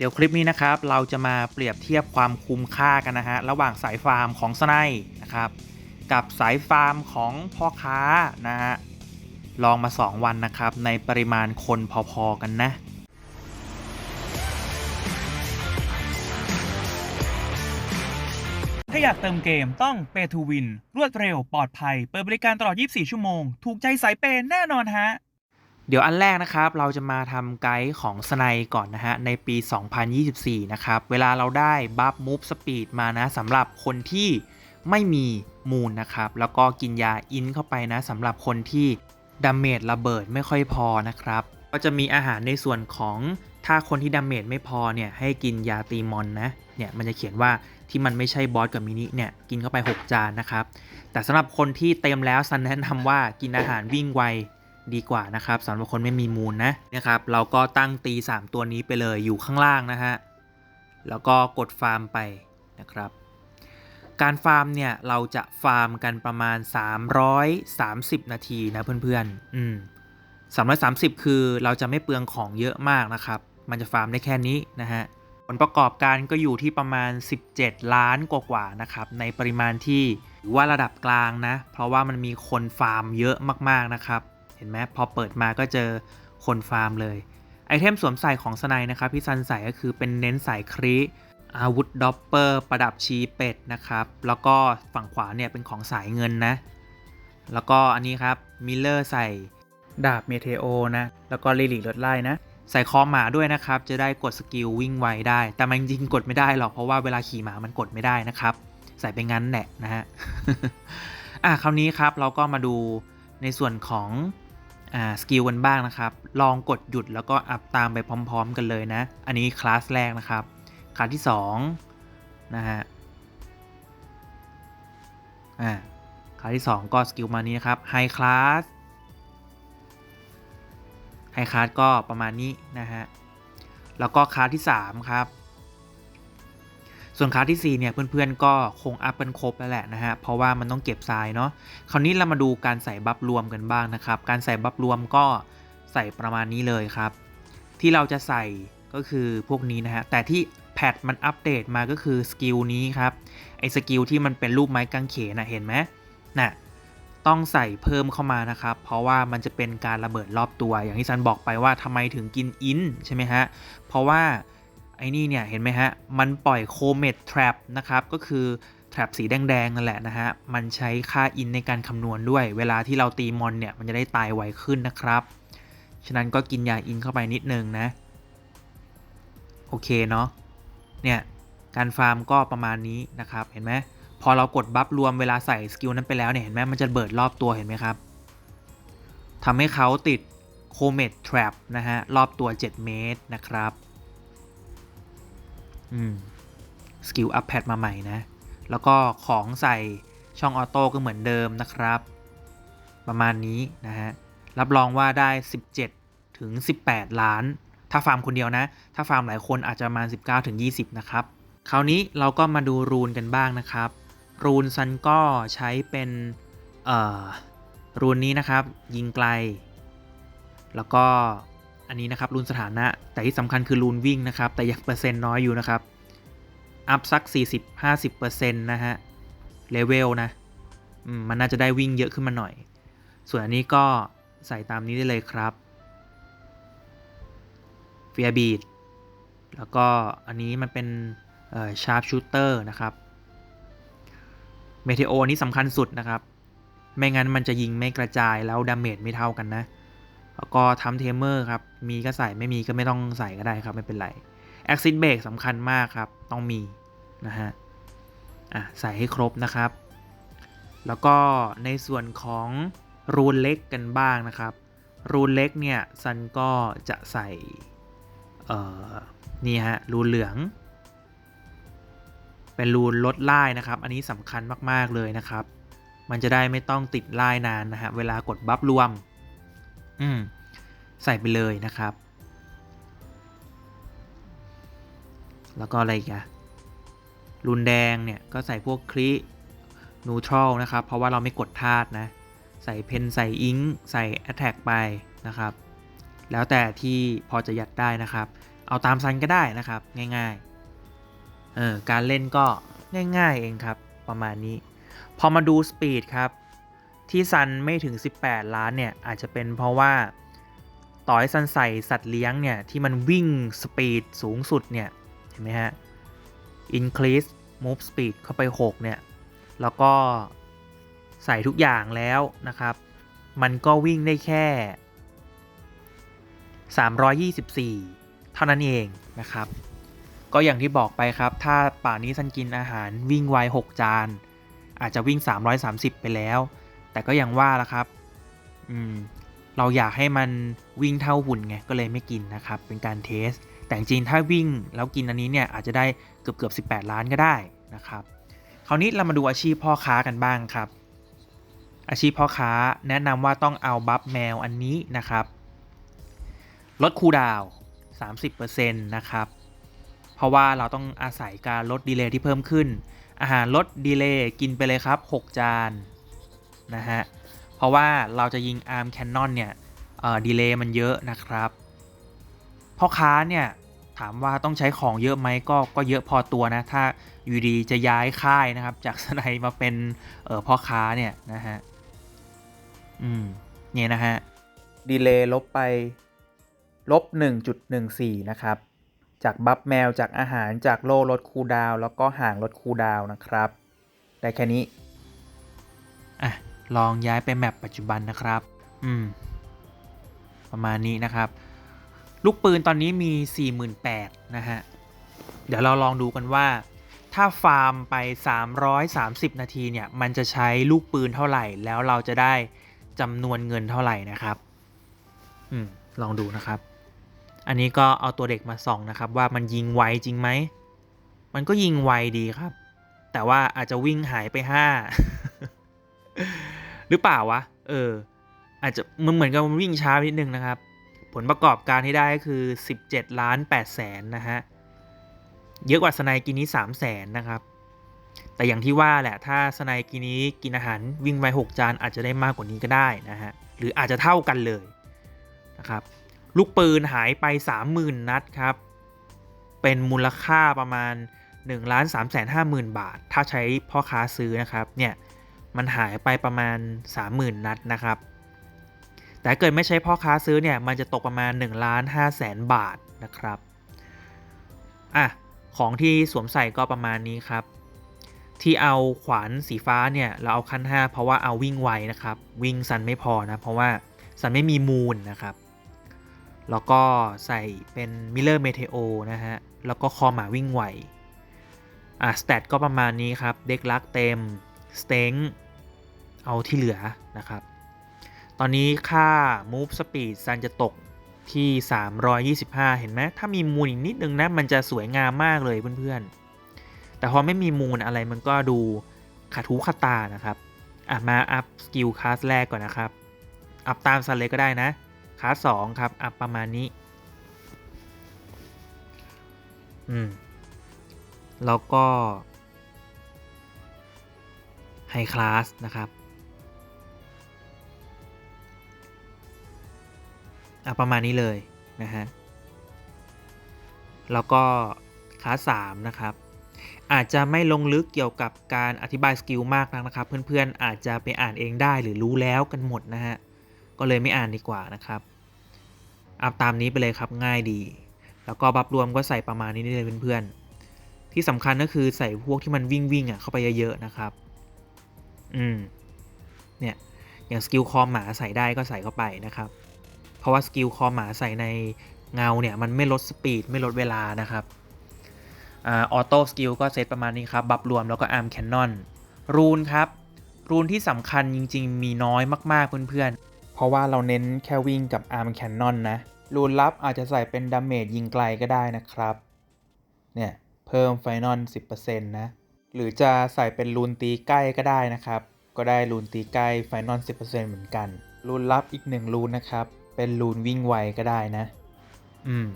เดี๋ยวคลิปนี้นะครับเราจะมาเปรียบเทียบความคุ้มค่ากันนะฮะระหว่างสายฟาร์มของสไนด์นะครับ กับสายฟาร์มของพ่อค้านะฮะลองมา 2 วันนะครับ ในปริมาณคนพอๆกันนะถ้าอยากเติมเกมต้อง Pay to Win รวดเร็วปลอดภัย เปิดบริการตลอด 24 ชั่วโมง ถูกใจสายเปย์แน่นอนฮะ เดี๋ยวอันแรกนะครับ เราจะมาทำไกด์ของสไนก่อนนะฮะ ในปี 2024 นะครับ เวลาเราได้บัฟมูฟสปีดมานะสำหรับคนที่ไม่มีมูลนะครับ แล้วก็กินยาอินเข้าไปนะสำหรับคนที่ดาเมจระเบิดไม่ค่อยพอนะครับ ก็จะมีอาหารในส่วนของถ้าคนที่ดาเมจไม่พอเนี่ยให้กินยาตีมอนนะเนี่ยมันจะเขียนว่าที่มันไม่ใช่บอสกับมินิเนี่ยกินเข้าไป 6 จานนะครับ แต่สำหรับคนที่เต็มแล้วซันแนะนำว่ากินอาหารวิ่งไว ดีกว่านะครับสำหรับคนไม่มีมูลนะนะครับเราก็ตั้งตี 3 ตัวนี้ไปเลยอยู่ข้างล่างนะฮะแล้วก็กดฟาร์มไปนะครับการฟาร์มเนี่ยเราจะฟาร์มกันประมาณ 330 นาทีนะเพื่อนๆอืม330 คือเราจะไม่เปลืองของเยอะมากนะครับ มันจะฟาร์มได้แค่นี้นะฮะผลประกอบการก็อยู่ที่ประมาณ 17 ล้านกว่าๆนะครับ ในปริมาณที่ถือว่าระดับกลางนะ เพราะว่ามันมีคนฟาร์มเยอะมากๆนะครับ เห็นไหมพอเปิดมาก็เจอคนฟาร์มเลย ไอเทมสวมใส่ของสไนนะครับที่ซันใส่ก็คือเป็นเน้นสายครีอาวุธดอปเปอร์ประดับชีเป็ดนะครับ แล้วก็ฝั่งขวาเนี่ยเป็นของสายเงินนะ แล้วก็อันนี้ครับมิลเลอร์ใส่ดาบเมเทโอนะ แล้วก็ลิลิรถไล่นะ ใส่คอหมาด้วยนะครับ จะได้กดสกิลวิ่งไวได้ แต่มันจริงกดไม่ได้หรอก เพราะว่าเวลาขี่หมามันกดไม่ได้นะครับ ใส่ไปงั้นแหละนะฮะ อะคราวนี้ครับเราก็มาดูในส่วนของ สกิลกันบ้างนะครับ ลองกดหยุดแล้วก็อัพตามไปพร้อม ๆ กันเลยนะ อันนี้คลาสแรกนะครับ คลาสที่2นะฮะอ่าคลาสที่ 2 ก็สกิลมานี้นะครับไฮคลาสไฮคลาสก็ประมาณนี้นะฮะ แล้วก็คลาสที่ 3 ครับ ส่วนคาสที่4เนี่ยเพื่อนๆก็คงอัพเป็นครบแล้วแหละนะฮะเพราะว่ามันต้องเก็บทรายเนาะคราวนี้เรามาดูการใส่บัฟรวมกันบ้างนะครับ การใส่บัฟรวมก็ใส่ประมาณนี้เลยครับ ที่เราจะใส่ก็คือพวกนี้นะฮะแต่ที่แพทมันอัปเดตมาก็คือสกิลนี้ครับไอ้สกิลที่มันเป็นรูปไม้กางเขนนะเห็นไหมน่ะต้องใส่เพิ่มเข้ามานะครับ เพราะว่ามันจะเป็นการระเบิดรอบตัว อย่างที่ซันบอกไปว่าทำไมถึงกินอินใช่ไหมฮะเพราะว่า ไอ้นี่เนี่ยเห็นไหมฮะ มันปล่อยโคเมดทร p นะครับ ก็คือแทร p สีแดงๆนั่นแหละนะฮะ มันใช้ค่าอินในการคำนวณด้วย เวลาที่เราตีมอนเนี่ยมันจะได้ตายไวขึ้นนะครับ ฉะนั้นก็กินยาอินเข้าไปนิดนึงนะ โอเคเนาะ เนี่ยการฟาร์มก็ประมาณนี้นะครับ เห็นไหมพอเรากดบัฟรวมเวลาใส่สกิลนั้นไปแล้วเนี่ยเห็นไหมมันจะเบิดรอบตัวเห็นไหมครับทำให้เขาติดโคเมดทร p นะฮะรอบตัว 7 เมตรนะครับ สกิลอัพแพดมาใหม่นะ แล้วก็ของใส่ช่องออโต้ก็เหมือนเดิมนะครับ ประมาณนี้นะฮะ รับรองว่าได้ 17 ถึง 18 ล้าน ถ้าฟาร์มคนเดียวนะ ถ้าฟาร์มหลายคนอาจจะประมาณ 19 ถึง 20 นะครับ คราวนี้เราก็มาดูรูนกันบ้างนะครับ รูนซันก็ใช้เป็น เอ่อ รูนนี้นะครับ ยิงไกล แล้วก็ อันนี้นะครับรูนสถานะ แต่ที่สำคัญคือรูนวิ่งนะครับ แต่ยังเปอร์เซ็นต์น้อยอยู่นะครับ อัพสัก 40-50%นะฮะ เลเวลนะมมันน่าจะได้วิ่งเยอะขึ้นมาหน่อย ส่วนอันนี้ก็ใส่ตามนี้ได้เลยครับเฟียบีดแล้วก็อันนี้มันเป็นชาร์ปชูเตอร์นะครับเมเทโอนี้สำคัญสุดนะครับ ไม่งั้นมันจะยิงไม่กระจายแล้วดาเมจไม่เท่ากันนะ แล้วก็ทำเทมเมอร์ครับ มีก็ใส่ไม่มีก็ไม่ต้องใส่ก็ได้ครับ ไม่เป็นไร Exit b r a k สำคัญมากครับ ต้องมีนะฮะอะใส่ให้ครบนะครับ แล้วก็ในส่วนของรูนเล็กกันบ้างนะครับ รูนเล็กเนี่ยซันก็จะใส่เอ่อนี่ฮะรูนเหลือง เป็นรูนลดล่ายนะครับ อันนี้สำคัญมากๆเลยนะครับ มันจะได้ไม่ต้องติดล่ายนานนะฮะเวลากดบัฟรวม อืมใส่ไปเลยนะครับ แล้วก็อะไรอีกอะรุนแดงเนี่ยก็ใส่พวกคลินูทรัลนะครับ เพราะว่าเราไม่กดธาตุนะ ใส่เพนใส่อิงใส่แอตแทกไปนะครับ แล้วแต่ที่พอจะยัดได้นะครับ เอาตามซันก็ได้นะครับ ง่ายๆ เออการเล่นก็ง่ายๆเองครับ ประมาณนี้ พอมาดูสปีดครับ ที่ซันไม่ถึง 18 ล้านเนี่ยอาจจะเป็นเพราะว่าต่อให้ซันใส่สัตว์เลี้ยงเนี่ยที่มันวิ่งสปีดสูงสุดเนี่ยเห็นไหมฮะ increase move speed เข้าไป 6 เนี่ย แล้วก็ใส่ทุกอย่างแล้วนะครับ มันก็วิ่งได้แค่ 324 เท่านั้นเองนะครับ ก็อย่างที่บอกไปครับ ถ้าป่านนี้ซันกินอาหารวิ่งไว 6 จาน อาจจะวิ่ง 330 ไปแล้ว แต่ก็ยังว่าละครับ อืม เราอยากให้มันวิ่งเท่าหุ่นไง ก็เลยไม่กินนะครับ เป็นการเทส แต่จริงถ้าวิ่งแล้วกินอันนี้เนี่ยอาจจะได้เกือบเกือบ18 ล้านก็ได้นะครับ คราวนี้เรามาดูอาชีพพ่อค้ากันบ้างครับ อาชีพพ่อค้าแนะนำว่าต้องเอาบัฟแมวอันนี้นะครับ ลดคูดาวน์30%นะครับ เพราะว่าเราต้องอาศัยการลดดีเลย์ที่เพิ่มขึ้น อาหารลดดีเลย์กินไปเลยครับ 6 จาน นะฮะ เพราะว่าเราจะยิงอาร์มแคนนอนเนี่ยดีเลย์มันเยอะนะครับพ่อค้าเนี่ยถามว่าต้องใช้ของเยอะไหมก็ก็เยอะพอตัวนะ ถ้าอยู่ดีจะย้ายค่ายนะครับ จากสไนมาเป็นเออพ่อค้าเนี่ยนะฮะ อืมเนี่ยนะฮะ ดีเลย์ลบไป ลบ 1.14 นะครับ จากบัฟแมวจากอาหารจากโล่ลดคูลดาวน์แล้วก็ห่างลดคูลดาวน์นะครับ ได้แค่นี้ อะ ลองย้ายไปแมปปัจจุบันนะครับ อืม ประมาณนี้นะครับ ลูกปืนตอนนี้มี 48,000นะฮะ เดี๋ยวเราลองดูกันว่า ถ้าฟาร์มไป 330 นาทีเนี่ย มันจะใช้ลูกปืนเท่าไหร่ แล้วเราจะได้จำนวนเงินเท่าไหร่นะครับ อืม ลองดูนะครับ อันนี้ก็เอาตัวเด็กมาส่องนะครับ ว่ามันยิงไวจริงไหม มันก็ยิงไวดีครับ แต่ว่าอาจจะวิ่งหายไป 5 หรือเปล่าวะ เออ อาจจะมันเหมือนกับมันวิ่งช้าไปนิดนึงนะครับ ผลประกอบการที่ได้ก็คือ 17 ล้าน8แสนนะฮะ เยอะกว่าสไนกินี้3แสนนะครับ แต่อย่างที่ว่าแหละ ถ้าสไนกินี้กินอาหารวิ่งไว6จานอาจจะได้มากกว่านี้ก็ได้นะฮะ หรืออาจจะเท่ากันเลยนะครับ ลูกปืนหายไป 30,000 นัดครับ เป็นมูลค่าประมาณ1ล้าน3 5 0 0 0 0 บาท ถ้าใช้พ่อค้าซื้อนะครับ เนี่ย มันหายไปประมาณ 30,000 นัดนะครับ แต่เกิดไม่ใช้พ่อค้าซื้อเนี่ย มันจะตกประมาณ1ล้าน5แสนบาทนะครับ อะ ของที่สวมใส่ก็ประมาณนี้ครับ ที่เอาขวานสีฟ้าเนี่ย เราเอาขั้น 5 เพราะว่าเอาวิ่งไวนะครับ วิ่งซันไม่พอนะ เพราะว่าซันไม่มีมูลนะครับ แล้วก็ใส่เป็นมิเลอร์เมเทโอนะฮะ แล้วก็คอหมาวิ่งไวอะสเตตก็ประมาณนี้ครับ เด็กลักเต็ม สเต็งเอาที่เหลือนะครับ ตอนนี้ค่า move speed ซันจะตกที่ 325 เห็นไหมถ้ามีมูลอีกนิดนึงนะ มันจะสวยงามมากเลยเพื่อนๆ แต่พอไม่มีมูลอะไรมันก็ดูขาดหูขาดตานะครับ อะ มาอัพสกิลคลาสแรกก่อนนะครับ อัพตามซันเลยก็ได้นะ คลาสสองครับ อัพประมาณนี้ อืม แล้วก็ ไฮคลาสนะครับอะประมาณนี้เลยนะฮะ แล้วก็คลาส3นะครับ อาจจะไม่ลงลึกเกี่ยวกับการอธิบายสกิลมากนักนะครับ เพื่อนๆอาจจะไปอ่านเองได้หรือรู้แล้วกันหมดนะฮะ ก็เลยไม่อ่านดีกว่านะครับอัพตามนี้ไปเลยครับง่ายดี แล้วก็บัฟรวมก็ใส่ประมาณนี้ได้เลยเพื่อนๆที่สำคัญก็คือใส่พวกที่มันวิ่งวิ่งอะเข้าไปเยอะๆนะครับ อืม เนี่ย อย่างสกิลคอหมาใส่ได้ก็ใส่เข้าไปนะครับ เพราะว่าสกิลคอหมาใส่ในเงาเนี่ย มันไม่ลดสปีดไม่ลดเวลานะครับออโต้สกิลก็เซตประมาณนี้ครับ บัฟรวมแล้วก็อาร์มแคนนอนรูนครับ รูนที่สำคัญจริง ๆ มีน้อยมาก ๆ เพื่อนๆ เพราะว่าเราเน้นแค่วิ่งกับอาร์มแคนนอนนะ รูนลับอาจจะใส่เป็นดาเมจยิงไกลก็ได้นะครับ เนี่ย เพิ่มไฟนอล10%นะ หรือจะใส่เป็นรูนตีใกล้ก็ได้นะครับ ก็ได้รูนตีใกล้ไฟนอล10%เหมือนกัน รูนลับอีกหนึ่งรูนนะครับ เป็นรูนวิ่งไวก็ได้นะ อืม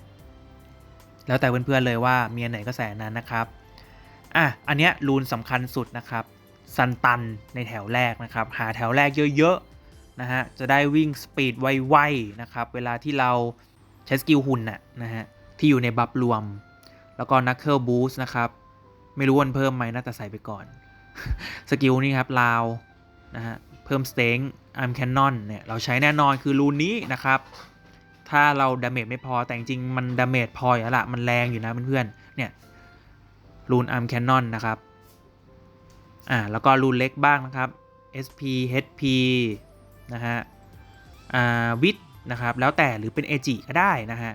แล้วแต่เพื่อนๆเลยว่าเมีอันไหนก็ใส่นั้นนะครับ อะ อันเนี้ยรูนสำคัญสุดนะครับซันตันในแถวแรกนะครับ หาแถวแรกเยอะๆนะฮะ จะได้วิ่งสปีดไวๆนะครับ เวลาที่เราใช้สกิลหุ่นน่ะนะฮะ ที่อยู่ในบัฟรวม แล้วก็ Knuckle Boost นะครับ ไม่รู้วันเพิ่มไหมน่าจะใส่ไปก่อน สกิลนี่ครับลาวนะฮะเพิ่ม Strength Arm Cannon เนี่ยเราใช้แน่นอนคือรูนนี้นะครับ ถ้าเราดาเมจไม่พอแต่จริงมันดาเมจพออยู่ละมันแรงอยู่นะเพื่อนๆเนี่ยรูน Arm Cannon นะครับอ่าแล้วก็รูนเล็กบ้างนะครับ SP HP นะฮะอ่าวิทนะครับแล้วแต่หรือเป็นเอจิก็ได้นะฮะ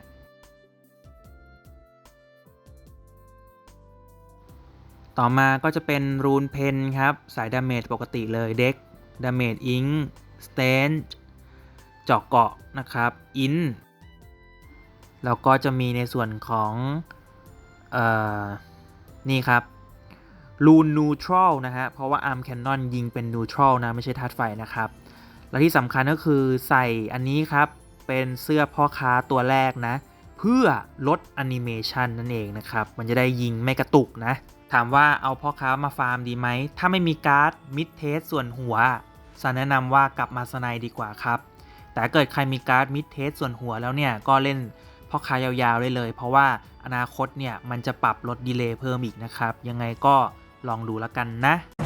ต่อมาก็จะเป็นรูนเพนครับ สายดาเมจปกติเลยเด็กดาเมจอิงสเตนเจาะเกาะนะครับอินแล้วก็จะมีในส่วนของเอ่อนี่ครับรูนนูทรัลนะฮะ เพราะว่าอาร์มแคนนอนยิงเป็นนูทรัลนะ ไม่ใช่ธาตุไฟนะครับ และที่สำคัญก็คือใส่อันนี้ครับ เป็นเสื้อพ่อค้าตัวแรกนะ เพื่อลดแอนิเมชันนั่นเองนะครับ มันจะได้ยิงไม่กระตุกนะ ถามว่าเอาพ่อค้ามาฟาร์มดีไหม ถ้าไม่มีการ์ดมิดเทสส่วนหัวสันแนะนำว่ากลับมาสไนดีกว่าครับ แต่เกิดใครมีการ์ดมิดเทสส่วนหัวแล้วเนี่ยก็เล่นพ่อค้ายาวๆได้เลย เพราะว่าอนาคตเนี่ยมันจะปรับลดดีเลย์เพิ่มอีกนะครับ ยังไงก็ลองดูแล้วกันนะ